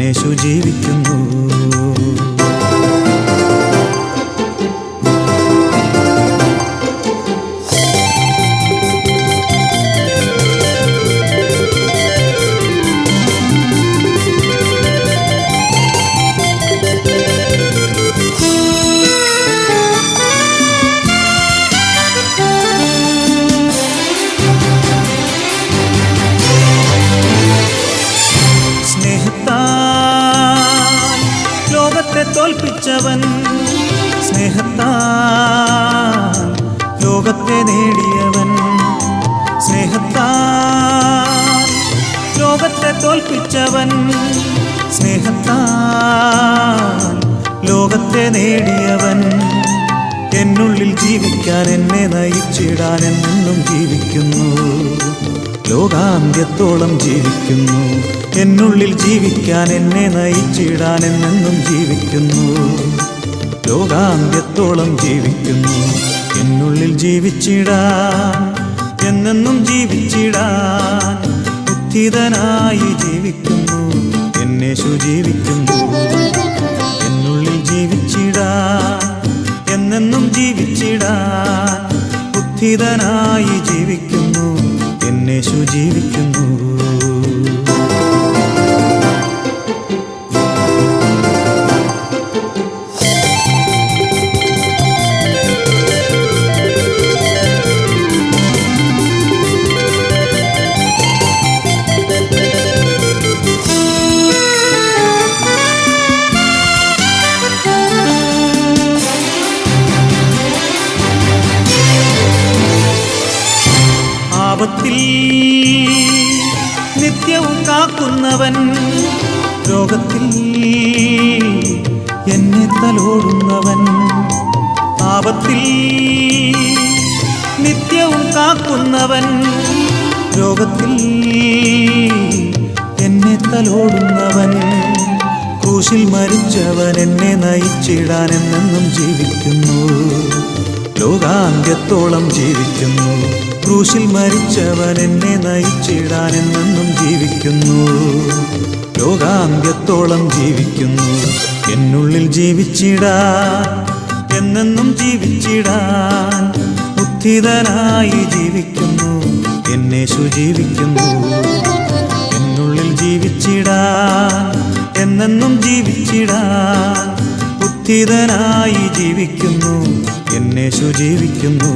എന്നേശു ജീവിക്കുന്നു. സ്നേഹത്താൽ ലോകത്തെ നേടിയവൻ. എന്നുള്ളിൽ ജീവിക്കാൻ എന്നെ നയിച്ചിടാൻ എന്നും ജീവിക്കുന്നു. ലോകാന്ത്യത്തോളം ജീവിക്കുന്നു. എന്നുള്ളിൽ ജീവിക്കാൻ എന്നെ നയിച്ചിടാൻ എന്നെന്നും ജീവിക്കുന്നു. ലോകാന്ത്യത്തോളം ജീവിക്കുന്നു. എന്നുള്ളിൽ ജീവിച്ചിടാൻ എന്നെന്നും ജീവിച്ചിടാൻ ബുദ്ധിതനായി ജീവിക്കുന്നു. എന്നേശു ശുചീവിക്കുന്നു എന്നുള്ളിൽ ജീവിച്ചിടാ. എന്നെന്നും ജീവിച്ചിടാ. ബുദ്ധിതനായി ജീവിക്കുന്നു. എന്നെ ജീവിക്കുന്നു. എന്നെ നയിച്ചിടാൻ എന്നെന്നും ജീവിക്കുന്നു. ലോകാന്ത്യത്തോളം ജീവിക്കുന്നു. ക്രൂശിൽ മരിച്ചവൻ എന്നെ നയിച്ചിടാൻ എന്നെന്നും ജീവിക്കുന്നു. ലോകാന്ത്യത്തോളം ജീവിക്കുന്നു. എന്നുള്ളിൽ ജീവിച്ചിടാൻ എന്നെന്നും ജീവിച്ചിടാൻ ഉദ്ധിതനായി ജീവിക്കുന്നു. എന്നെ സുജീവിക്കുന്നു എന്നുള്ളിൽ ജീവിച്ചിടാൻ എന്നെന്നും ജീവിച്ചിടാൻ ഉത്തിതനായി ജീവിക്കുന്നു. എന്നെ ജീവിക്കുന്നു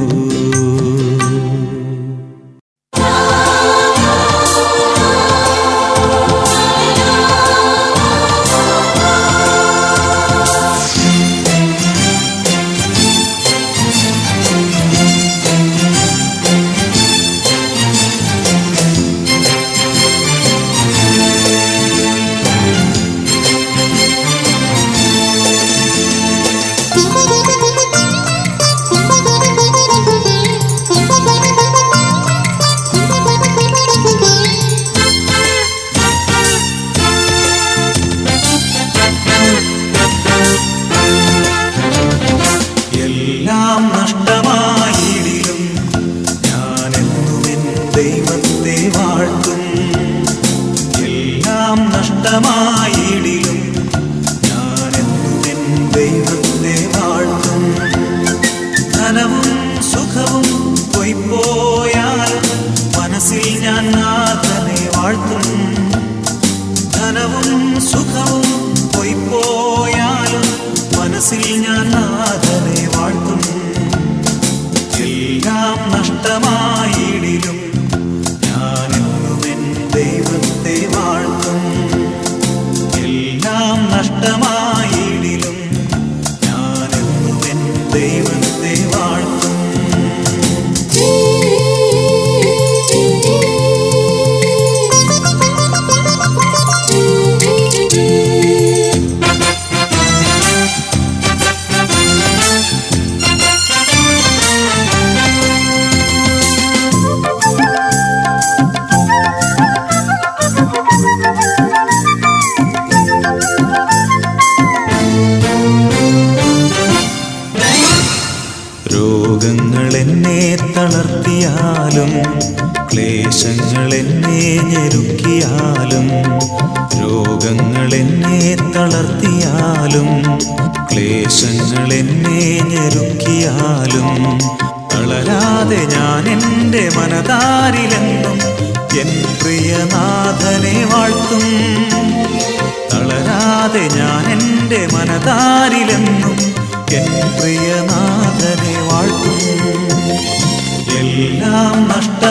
എല്ലാം നഷ്ട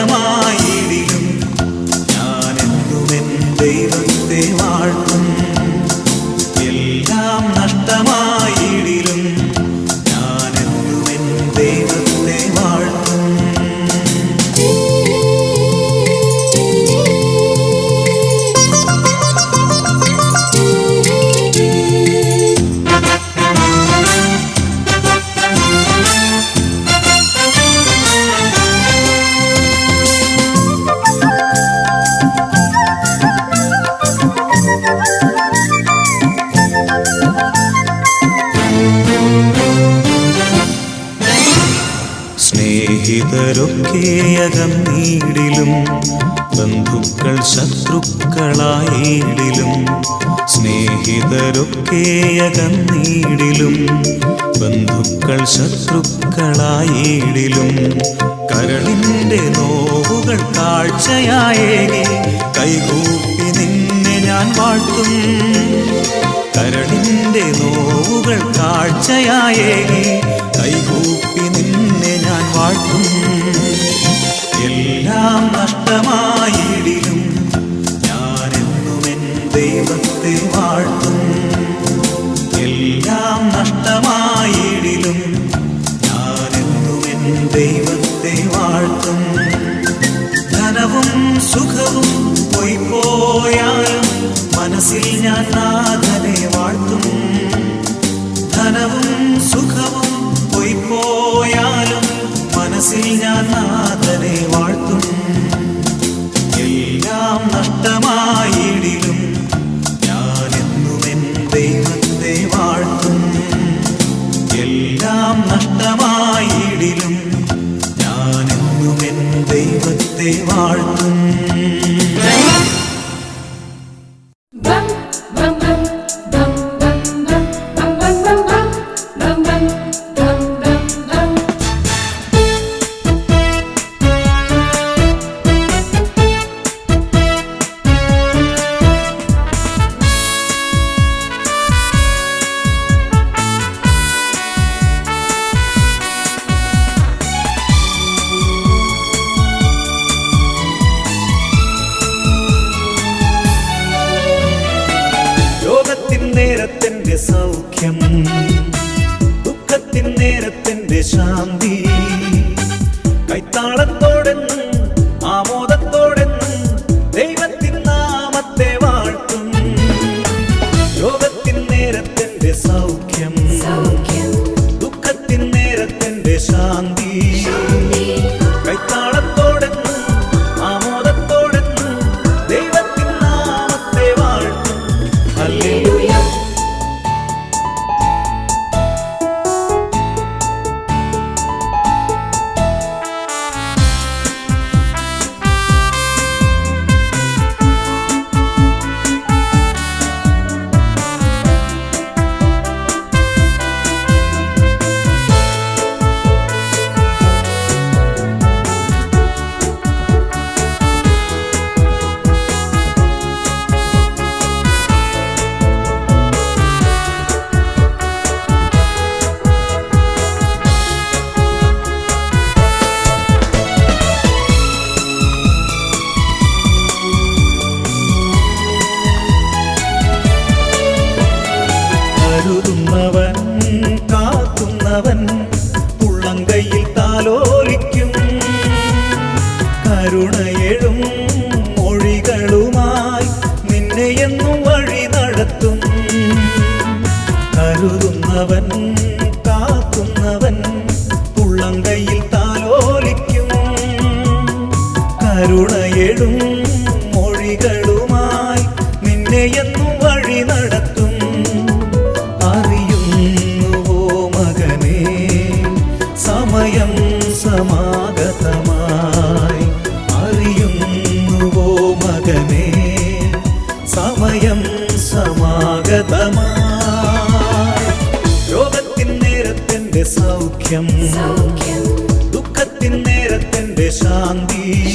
സ്നേഹിതരൊക്കെ അകന്നീടിലും ബന്ധുക്കൾ ശത്രുക്കളായിടിലും സ്നേഹിതരൊക്കെ അകന്നീടിലും ബന്ധുക്കൾ ശത്രുക്കളായിടിലും കരളിന്റെ നോവുകൾ കാഴ്ചയായേകി കൈകൂപ്പി നിന്നെ ഞാൻ വാഴ്ത്തും. കരളിന്റെ നോവുകൾ കാഴ്ചയായേകി കൈകൂപ്പി വാഴ്ത്തും. എല്ലാം നഷ്ടമായിടിലും ഞാനെന്നും എൻ ദൈവത്തെ വാഴ്ത്തും. എല്ലാം നഷ്ടമായിടിലും ഞാനെന്നും എൻ ദൈവത്തെ വാഴ്ത്തും. ധനവും സുഖവും പോയി പോയാലും മനസ്സിൽ ഞാൻ നാഥനെ വാഴ്ത്തും. ധനവും സുഖവും മനസ്സിൽ ഞാൻ നാഥനെ വാഴ്ത്തും എല്ലാം നഷ്ടമായിടിലും ഞാൻ എന്നുമെൻ ദൈവത്തെ വാഴ്ത്തും എല്ലാം നഷ്ടമായിടിലും ഞാൻ എന്നുമെൻ ദൈവത്തെ വാഴ്ത്തും അവൻ സൗഖ്യം. ദുഃഖത്തിൻ നേരത്തെ ശാന്തി.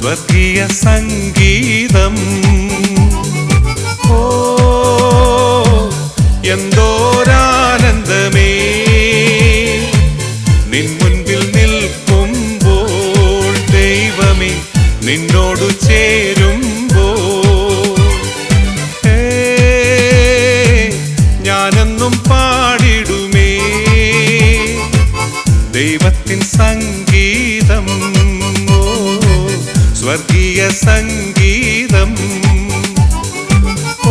സ്വർഗീയ സംഗീതം. ഓ എന്തോരാനന്ദമേ. സംഗീതം. ഓ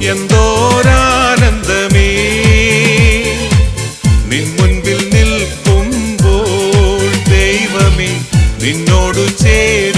എന്തോരാനന്ദമേ. നിൻ മുൻപിൽ നിൽക്കുമ്പോൾ ദൈവമേ നിന്നോടു ചേരും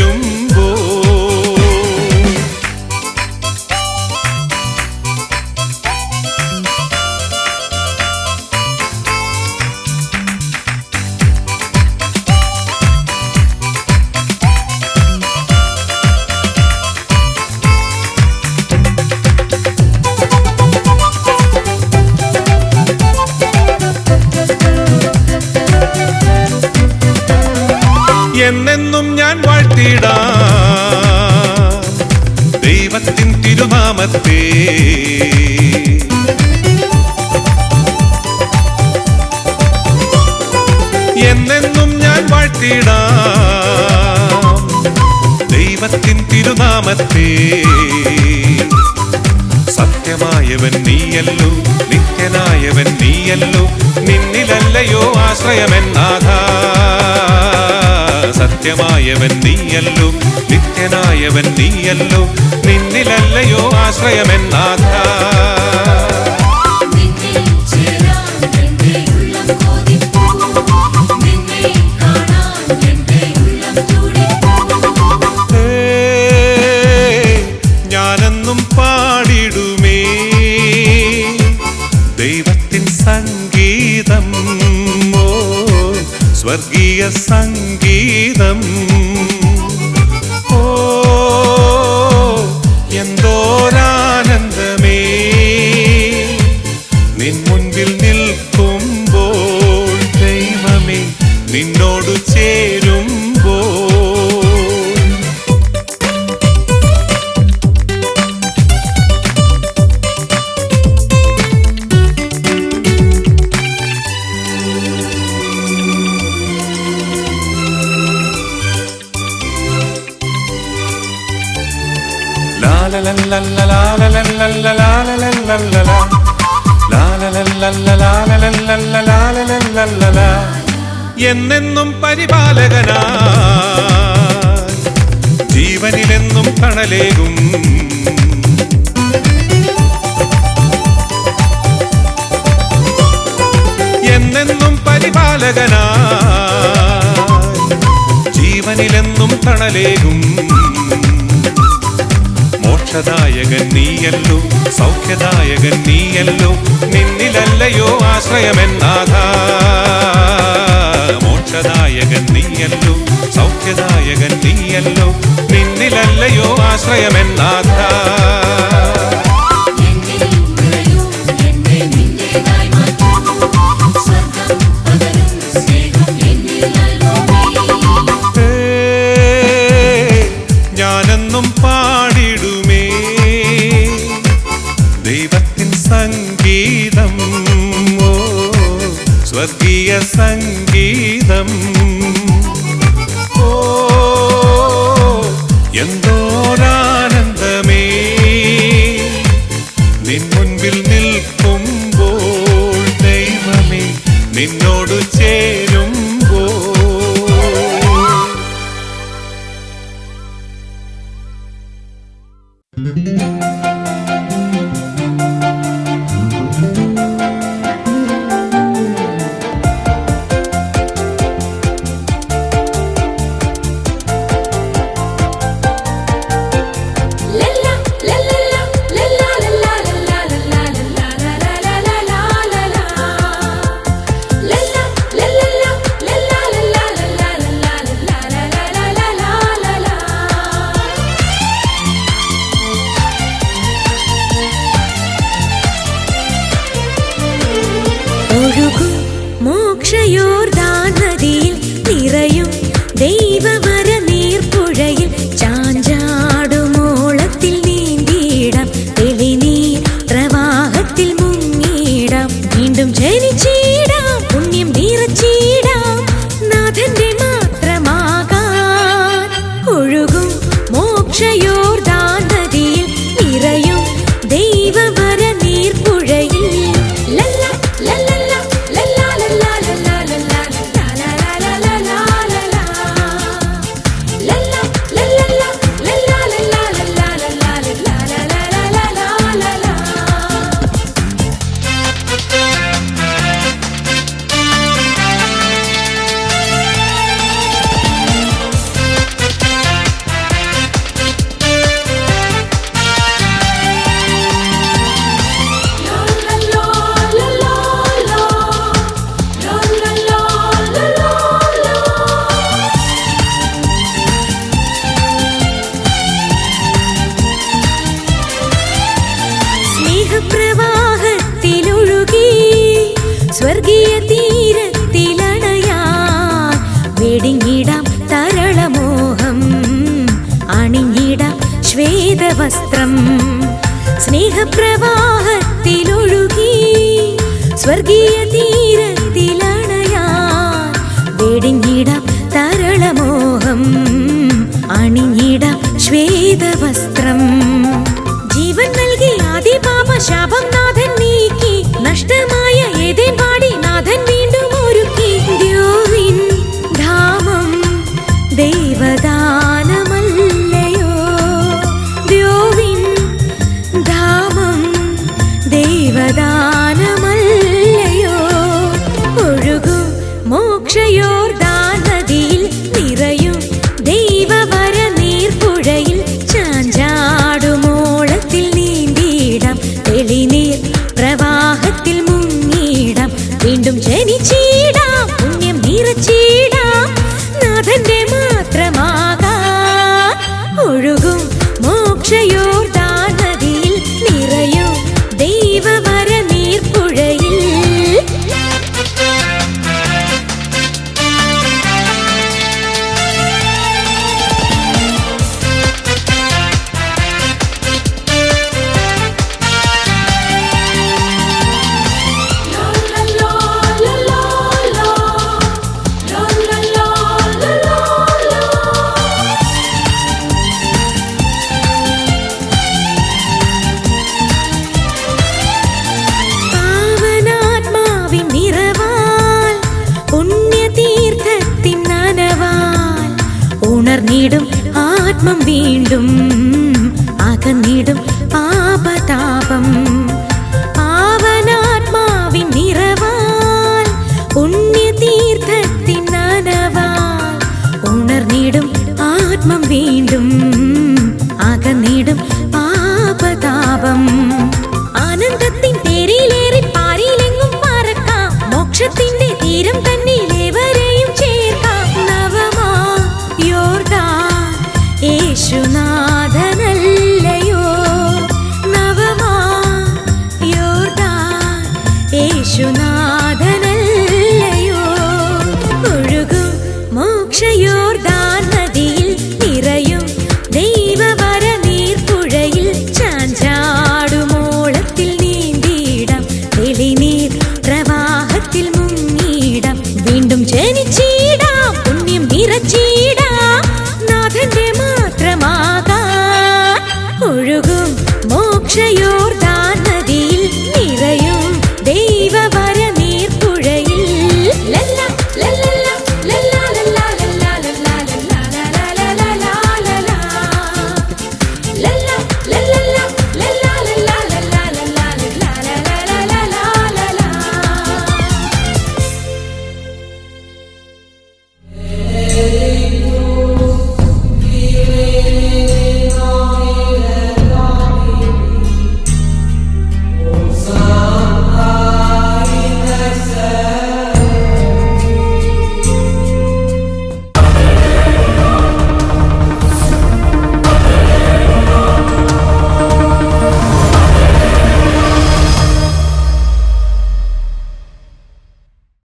നാമത്തെ സത്യമായവൻ നീയല്ലോ നിത്യനായവൻ നീയല്ലോ നിന്നിലല്ലയോ ആശ്രയമെൻ നാഥ. സത്യമായവൻ നീയല്ലോ നിത്യനായവൻ നീയല്ലോ നിന്നിലല്ലയോ ആശ്രയമെൻ നാഥ. സംഗീതം തണലേകും എന്നെന്നും പരിപാലകനാ ജീവനിലെന്നും തണലേകും. മോക്ഷദായകൻ നീയല്ലോ സൗഖ്യദായകൻ നീയല്ലോ നിന്നിലല്ലയോ ആശ്രയമെന്നാഥാ സൗഖ്യദായകൻ നീയല്ലോ സൗഖ്യദായകൻ നീയല്ലോ നിന്നിലല്ലയോ ആശ്രയമെന്നാഥ. ഞാനെന്നും പാടിടുമേ. ദൈവത്തിൻ സംഗീതം സ്വർഗീയ സംഗീതം. ബന്ധം ഓ എന്തോ സ്നേഹപ്രവാഹത്തിലൊഴുകി സ്വർഗീയ തീരത്തിലണയാൻ വെടിഞ്ഞിടാം തരളമോഹം അണിഞ്ഞിടം ശ്വേതവസ്ത്രം. സ്നേഹപ്രവാഹത്തിലൊഴുകി സ്വർഗീയ തീരത്തിലണയാൻ വെടിഞ്ഞിടാം തരളമോഹം അണിഞ്ഞിടം ശ്വേതവസ്ത്രം. ശാപം നാഥൻ നീക്കി നഷ്ടമായ ഏതേൻ പാടി നാഥൻ വീണ്ടും ഒരുക്കി. ദ്യോവിൻ ധാമം ദേവദാനമല്ലയോ? ദ്യോവിൻ ധാമം ദേവദാന